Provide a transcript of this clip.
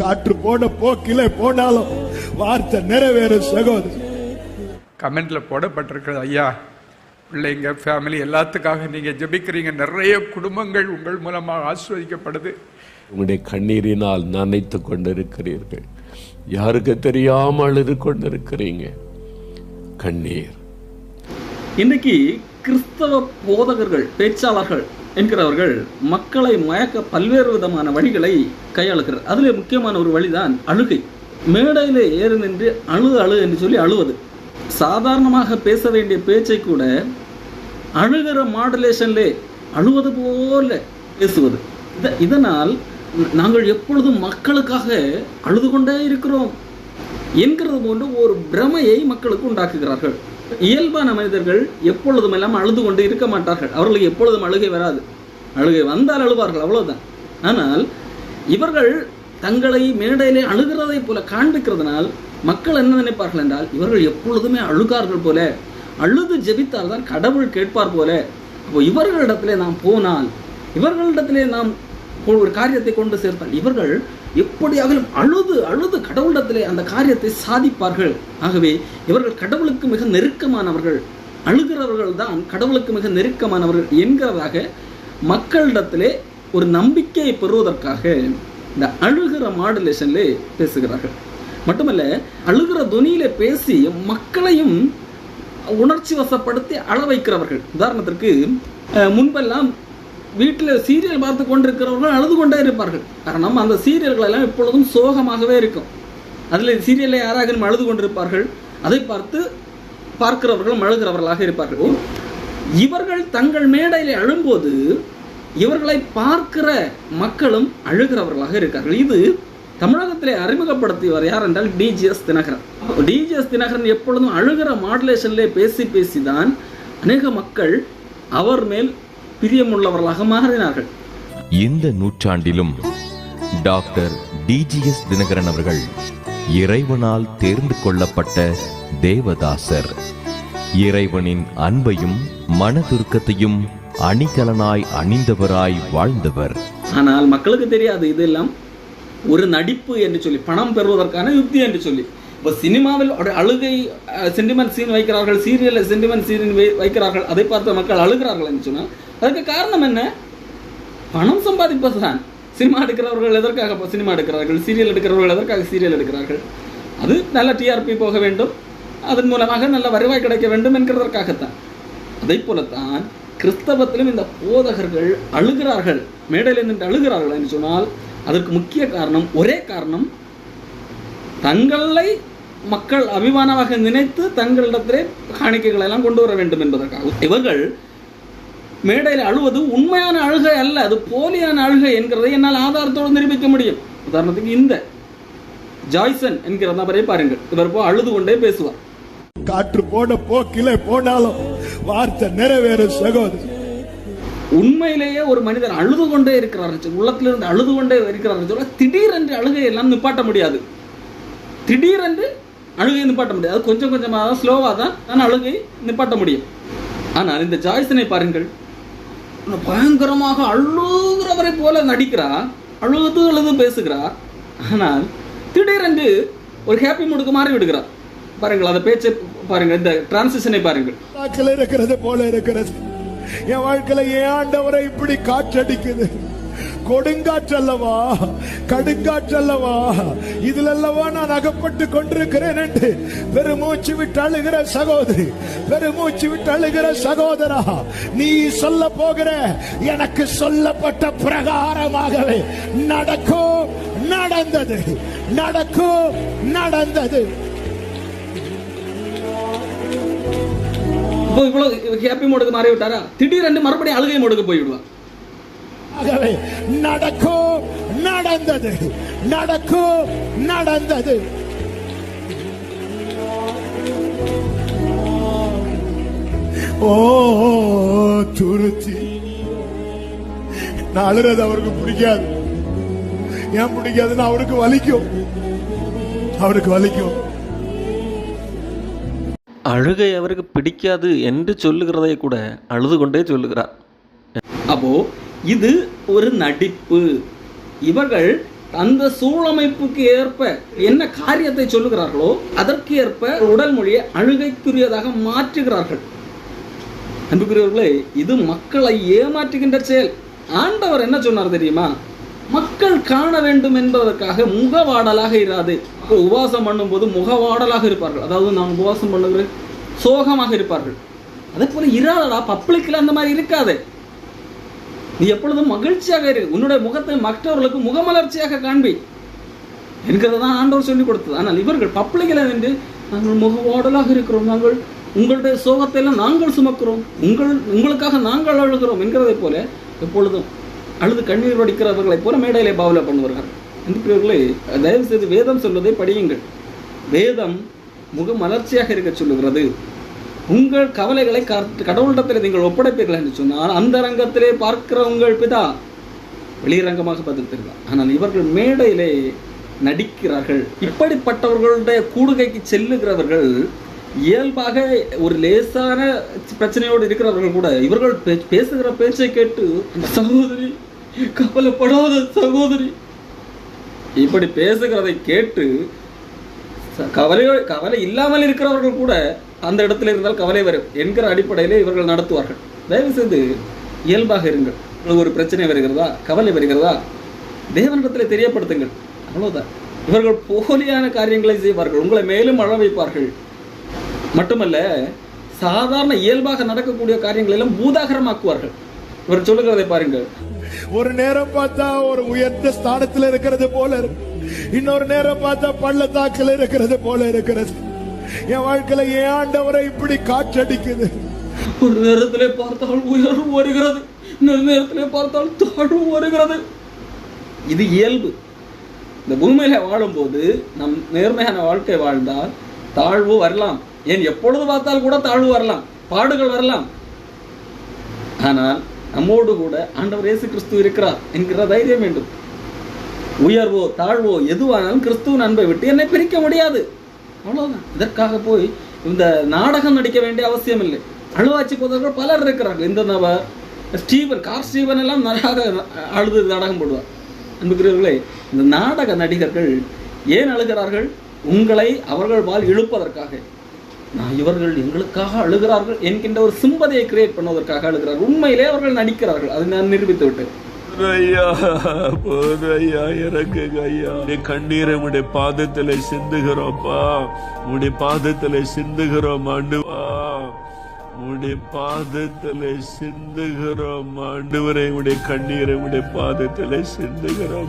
காற்று போன போக்கிலே போனாலும் வார்த்தை நிறைவேறும் சகோதரி. கமெண்ட்ல போடப்பட்டிருக்கிறது ஐயா பிள்ளைங்க ஃபேமிலி எல்லாத்துக்காக நீங்க ஜெபிக்கிறீங்க. நிறைய குடும்பங்கள் உங்கள் மூலமாக ஆஸ்வதிக்கப்படுது உங்களுடைய கண்ணீரினால் நனைத்து கொண்டிருக்கிறீர்கள். யாருக்கு தெரியாமல் அழுது கொண்டிருக்கிறீங்க? கண்ணீர். இன்னைக்கு கிறிஸ்தவ போதகர்கள் பேச்சாளர்கள் என்கிறவர்கள் மக்களை மயக்க பல்வேறு விதமான வழிகளை கையாளுகிறார். அதில் முக்கியமான ஒரு வழிதான் அழுகை. மேடையில் ஏறு நின்று அழு அழு என்று சொல்லி அழுவது. சாதாரணமாக பேச வேண்டிய பேச்சை கூட அழுகிற மாடுலேஷன்லே அழுவது போல பேசுவது. இத இதனால் நாங்கள் எப்பொழுதும் மக்களுக்காக அழுது கொண்டே இருக்கிறோம். என்கிறது போன்று ஒரு பிரமையை மக்களுக்கு உண்டாக்குகிறார்கள். இயல்பான மனிதர்கள் எப்பொழுதும் எல்லாம் அழுது கொண்டு இருக்க மாட்டார்கள். அவர்களுக்கு எப்பொழுதும் அழுகை வராது. அழுகை வந்தால் அழுவார்கள் அவ்வளவுதான். ஆனால் இவர்கள் தங்களை மேடையிலே அழுகிறதை போல காண்பிக்கிறதுனால் மக்கள் என்ன நினைப்பார்கள் என்றால் இவர்கள் எப்பொழுதுமே அழுகார்கள் போல அழுது ஜெபித்தால் தான் கடவுள் கேட்பார் போல. அப்போ இவர்களிடத்திலே நாம் போனால் இவர்களிடத்திலே நாம் ஒரு காரியத்தை கொண்டு சேர்த்தால் இவர்கள் எப்படியாகிலும் அழுது அழுது கடவுளிடத்திலே அந்த காரியத்தை சாதிப்பார்கள். ஆகவே இவர்கள் கடவுளுக்கு மிக நெருக்கமானவர்கள். அழுகிறவர்கள் தான் கடவுளுக்கு மிக நெருக்கமானவர்கள் என்கிறதாக மக்களிடத்திலே ஒரு நம்பிக்கையை பெறுவதற்காக இந்த அழுகிற மாடுலேஷன்ல பேசுகிறார்கள். மட்டுமல்ல அழுகிற துணியில பேசி மக்களையும் உணர்ச்சி வசப்படுத்தி அள வைக்கிறவர்கள் உதாரணத்திற்கு முன்பெல்லாம் வீட்டில் சீரியல் பார்த்து கொண்டிருக்கிறவர்கள் அழுது கொண்டே இருப்பார்கள். காரணம் அந்த சீரியல்கள் எல்லாம் எப்பொழுதும் சோகமாகவே இருக்கும். அதில் சீரியலில் யாராக அழுது கொண்டிருப்பார்கள் அதை பார்த்து பார்க்கிறவர்களும் அழுகிறவர்களாக இருப்பார்கள். இவர்கள் தங்கள் மேடையில் அழும்போது இவர்களை பார்க்கிற மக்களும் அழுகிறவர்களாக இருக்கார்கள். இது தமிழகத்திலே அறிமுகப்படுத்தியவர் யார் என்றால் டிஜிஎஸ் தினகரன். டிஜிஎஸ் தினகரன் எப்பொழுதும் அழுகிற மாடுலேஷன்லேயே பேசி பேசி தான் அநேக மக்கள் அவர் மேல் பிரியமுள்ளவர்களாக மாறினார்கள். இந்த நூற்றாண்டிலும் டாக்டர் டிஜிஎஸ் தினகரன் அவர்கள் இறைவனால் தேர்ந்து கொள்ளப்பட்ட தேவதாசர். இறைவனின் அன்பையும் மனதுருக்கத்தையும் அணிகலனாய் அணிந்தவராய் வாழ்ந்தவர். ஆனால் மக்களுக்கு தெரியாது இதெல்லாம் ஒரு நடிப்பு என்று சொல்லி பணம் பெறுவதற்கான யுக்தி என்று சொல்லி. இப்போ சினிமாவில் அழுகை சென்டிமெண்ட் சீன் வைக்கிறார்கள் சீரியலில் சென்டிமெண்ட் சீன் வைக்கிறார்கள் அதை பார்த்து மக்கள் அழுகிறார்கள் என்று சொன்னால் அதுக்கு காரணம் என்ன? பணம் சம்பாதிப்பது தான் சினிமா எடுக்கிறவர்கள் எதற்காக சினிமா எடுக்கிறார்கள்? சீரியல் எடுக்கிறவர்கள் எதற்காக சீரியல் எடுக்கிறார்கள்? அது நல்ல டிஆர்பி போக வேண்டும். அதன் மூலமாக நல்ல வருவாய் கிடைக்க வேண்டும் என்கிறதற்காகத்தான். அதை போலத்தான் கிறிஸ்தவத்திலும் இந்த போதகர்கள் அழுகிறார்கள். மேடையில் நின்று அழுகிறார்கள் என்று சொன்னால் அதற்கு முக்கிய காரணம் ஒரே காரணம் தங்களை மக்கள் அபிமானமாக நினைத்து தங்களிடத்திலே காணிக்கைகளை எல்லாம் கொண்டு வர வேண்டும் என்பதற்காக. இவர்கள் மேடையில் அழுவது உண்மையான அழுகை அல்ல அது போலியான அழுகை என்கிறதை என்னால் ஆதாரத்தோடு நிரூபிக்க முடியும். உதாரணத்துக்கு இந்த ஜாய்சன் என்கிற நபரை பாருங்கள். இவர் போ அழுது கொண்டே பேசுவார். காற்று போன போக்கிலே போனாலும் வார்த்தை நிறைவேறும் சகோதரி. உண்மையிலேயே ஒரு மனிதர் அழுது கொண்டே இருக்கிறார் உள்ளத்திலிருந்து அழுது கொண்டே இருக்கிறார் திடீரென்று அழுகை எல்லாம் நிப்பாட்ட முடியாது. திடீரென்று அழுகை நிப்பாட்ட முடியாது அது கொஞ்சம் கொஞ்சமாக தான் ஸ்லோவாக தான் நான் அழுகை நிப்பாட்ட முடியும். ஆனால் இந்த ஜாய்சனை பாருங்கள். பயங்கரமாக அழுகிறவரை போல நடிக்கிறா. அழுது அழுது பேசுகிறா. ஆனால் திடீரென்று ஒரு ஹாப்பி மூடுக்கு மாறி விடுகிறார் பாருங்கள் அந்த பேச்சை பாருங்கள் இந்த டிரான்சிஷனை பாருங்கள். வாக்கில் இருக்கிறது போல இருக்கிறது. என் வாழ்க்கையில ஏன் ஆண்டவரை இப்படி காற்றடிக்குது? கொடுங்காற்றல்லவா? கடுங்காற்றல்லவா? இதுல அல்லவா நான் அகப்பட்டு கொண்டிருக்கிறேன் என்று பெருமூச்சு விட்டு அழுகிற சகோதரி பெருமூச்சு விட்டு அழுகிற சகோதரா நீ சொல்ல போகிற எனக்கு சொல்லப்பட்ட பிரகாரமாகவே நடக்கும் நடந்தது நடக்கும் நடந்தது. இப்போ இவ்வளவு ஹாப்பி மோடுக்கு மாறி விட்டாரா திடீரென்று மறுபடியும் அழுகை மோடுக்கு போயிடுவான் ஆகவே நடக்கும் நடந்தது. நடக்கும் நடந்தது. ஓ துருத்தி. நான் அழுறது அவருக்கு பிடிக்காது. ஏன் பிடிக்காதுன்னா அவருக்கு வலிக்கும். அவருக்கு வலிக்கும். அழுகை அவருக்கு பிடிக்காது என்று சொல்லுகிறதை கூட அழுது கொண்டே சொல்லுகிறார். அப்போ இது ஒரு நடிப்பு. இவர்கள் அந்த சூழமைப்புக்கு ஏற்ப என்ன காரியத்தை சொல்லுகிறார்களோ அதற்கு ஏற்ப உடல் மொழியை அழுகைக்குரியதாக மாற்றுகிறார்கள். அன்புக்குரியவர்களே இது மக்களை ஏமாற்றுகின்ற செயல். ஆண்டவர் என்ன சொன்னார் தெரியுமா? மக்கள் காண வேண்டும் என்பதற்காக முகவாடலாக இராது. உபவாசம் பண்ணும்போது முகவாடலாக இருப்பார்கள். அதாவது நான் உபவாசம் பண்ணுகிறேன் சோகமாக இருப்பார்கள். அதே போல இராதடா பப்ளிக்கில் அந்த மாதிரி இருக்காது. நீ எப்பொழுதும் மகிழ்ச்சியாக இரு. உன்னுடைய முகத்தை மற்றவர்களுக்கு முகமலர்ச்சியாக காண்பி. என்கிறத தான் ஆண்டவர் சொல்லிக் கொடுத்தது. ஆனால் இவர்கள் பப்ளிகளை நின்று நாங்கள் முகவாடலாக இருக்கிறோம். நாங்கள் உங்களுடைய சோகத்தை எல்லாம் நாங்கள் சுமக்கிறோம். உங்கள் உங்களுக்காக நாங்கள் அழுகிறோம் என்கிறதைப் போல எப்பொழுதும் அழுது கண்ணீர் வடிக்கிறவர்களைப் போல மேடையிலே பாவலை பண்ணுவார்கள். அன்புக்குரியவர்களே தயவு செய்து வேதம் சொல்வதை படியுங்கள். வேதம் முகமலர்ச்சியாக இருக்க சொல்லுகிறது. உங்கள் கவலைகளை கடவுளிடத்தில் நீங்கள் ஒப்படைப்பீர்கள் என்று சொன்னால் அந்த ரங்கத்திலே பார்க்கிற உங்கள் பிதா வெளிரங்கமாக பதில் தருவார் ஆனால் இவர்கள் மேடையிலே நடிக்கிறார்கள். இப்படிப்பட்டவர்களுடைய கூடுகைக்கு செல்லுகிறவர்கள் இயல்பாக ஒரு லேசான பிரச்சனையோடு இருக்கிறவர்கள் கூட இவர்கள் பே- பேசுகிற பேச்சை கேட்டு சகோதரி கவலைப்படாத சகோதரி. இப்படி பேசுகிறதை கேட்டு ச- கவலையோ கவலை இல்லாமல் இருக்கிறவர்கள் கூட அந்த இடத்துல இருந்தால் கவலை வரும் என்கிற அடிப்படையிலே இவர்கள் நடத்துவார்கள். தயவு செய்து இயல்பாக இருங்கள். ஒரு பிரச்சனை வருகிறதா? கவலை வருகிறதா? தேவனிடத்தில் தெரியப்படுத்துங்கள். அவ்வளவுதான். இவர்கள் போலியான காரியங்களை செய்வார்கள். உங்களை மேலும் அழ வைப்பார்கள். மட்டுமல்ல சாதாரண இயல்பாக நடக்கக்கூடிய காரியங்களை எல்லாம் பூதாகரமாக்குவார்கள். இவர் சொல்லுகிறதை பாருங்கள். ஒரு நேரம் பார்த்தா ஒரு உயர்ந்த ஸ்தானத்துல இருக்கிறது போல இன்னொரு நேரம் பார்த்தா பள்ளத்தாக்கில் இருக்கிறது போல இருக்கிறது. என் வாழ்க்கையில ஏன் ஆண்டவரை இப்படி காற்றடிக்குது. ஒரு நேரத்திலே பார்த்தால் உயர்வு வருகிறது. இன்னொரு நேரத்திலே பார்த்தால் தாழ்வு வருகிறது. இது இயல்பு. இந்த பூமியில வாழும்போது நம் நேர்மையான வாழ்க்கை வாழ்ந்தால் தாழ்வு வரலாம். ஏன் எப்பொழுது பார்த்தால் கூட தாழ்வு வரலாம்? பாடுகள் வரலாம். ஆனால் நம்மோடு கூட ஆண்டவர் இயேசு கிறிஸ்து இருக்கிறார் என்கிற தைரியம் வேண்டும். உயர்வோ தாழ்வோ எதுவானாலும் கிறிஸ்துவின் அன்பை விட்டு என்னை பிரிக்க முடியாது. அவ்வளோதான் இதற்காக போய் இந்த நாடகம் நடிக்க வேண்டிய அவசியம் இல்லை அழுவாச்சி போதவர்கள் பலர் இருக்கிறார்கள். இந்த நபர் ஸ்டீவன் கார் ஸ்டீவன் எல்லாம் நல்லா அழுது நாடகம் போடுவார். அன்புக்குரியவர்களே இந்த நாடக நடிகர்கள் ஏன் அழுகிறார்கள்? உங்களை அவர்கள் வாழ் இழுப்பதற்காக. நான் இவர்கள் எங்களுக்காக அழுகிறார்கள் என்கின்ற ஒரு சிம்பதியை கிரியேட் பண்ணுவதற்காக அழுகிறார்கள். உண்மையிலே அவர்கள் நடிக்கிறார்கள். அதை நான் நிரூபித்து விட்டேன் ஐயா போதும் ஐயா இறங்குங்க ஐயா உடைய கண்ணீரை உடைய பாதத்தில் சிந்துகிறோம்ப்பா. உடைய பாதத்தில் சிந்துகிறோம் ஆண்டுவா உடைய பாதத்தில் சிந்துகிறோம் ஆண்டுவரை. உடைய கண்ணீரை உடைய பாதத்தில் சிந்துகிறோம்.